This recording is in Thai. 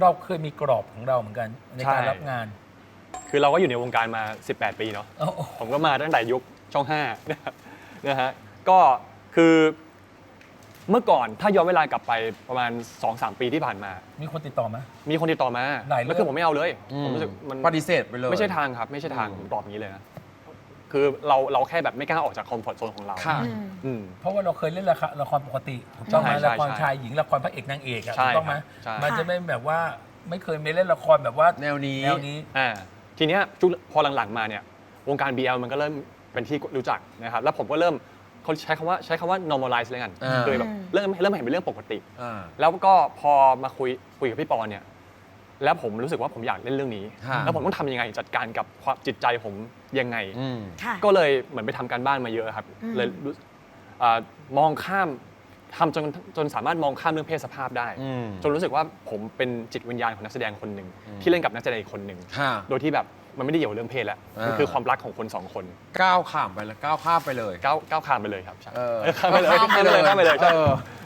เราเคยมีกรอบของเราเหมือนกันในการใช่ รับงาน คือเราก็อยู่ในวงการมา 18 ปีเนาะโอ้โหผมก็มาตั้งแต่ยุคช่อง5นะครับนะฮะ ก็คือเมื่อก่อนถ้าย้อนเวลากลับไปประมาณ 2-3 ปีที่ผ่านมา มีคนติดต่อไหม มีคนติดต่อมาหลายเรื่องแล้วคือผมไม่เอาเลยอืมผมรู้สึกมันปฏิเสธไปเลย ไม่ใช่ทางครับ ไม่ใช่ทางอืมผมตอบอย่างนี้เลยนะ คือเราเราแค่แบบไม่กล้าออกจากคอมฟอร์ทโซนของเราค่ะ อืม อืม เพราะว่าเราเคยเล่นละครละครปกติถูกต้องไหมใช่ใช่ละครใช่ชายหญิงละครพระเอกนางเอกอะใช่ถูกต้องไหมครับใช่ มันจะไม่แบบว่าไม่เคยไม่เล่นละครแบบว่า แนวนี้แนวนี้ อ่าทีเนี้ยจุพอหลังๆมาเนี่ยวงการ BL มันก็เริ่มเป็นที่รู้จักนะครับ แล้วผมก็เริ่มเขาใช้คำว่าใช้คำว่า normalize เลยกันอ่า คือแบบเริ่มเริ่มเห็นเป็นเรื่องปกติ อ่า แล้วก็พอมาคุยคุยกับพี่ปอนเนี่ย แล้วผมรู้สึกว่าผมอยากเล่นเรื่องนี้ ฮะ แล้วผมต้องทำยังไงจัดการกับความจิตใจผมยังไง อืม ค่ะ ก็เลยเหมือนไปทำการบ้านมาเยอะครับ อืม เลยรู้อ่ามองข้ามทำจนจนสามารถมองข้ามเรื่องเพศสภาพได้ อืมจนรู้สึกว่าผมเป็นจิตวิญญาณของนักแสดงคนหนึ่งอืมที่เล่นกับนักแสดงอีกคนหนึ่งค่ะโดยที่แบบมันไม่ได้เกี่ยวกับเรื่องเพศแล้วอ่ามัมันคือความรักของคนสองคนก้าวข้ามไปเลยก้าวข้ามไปเลยก้าวก้าวข้ามไปเลยครับใช่เออข้ามไปเลยข้ามไปเลยข้ามไปเลยใช่ออ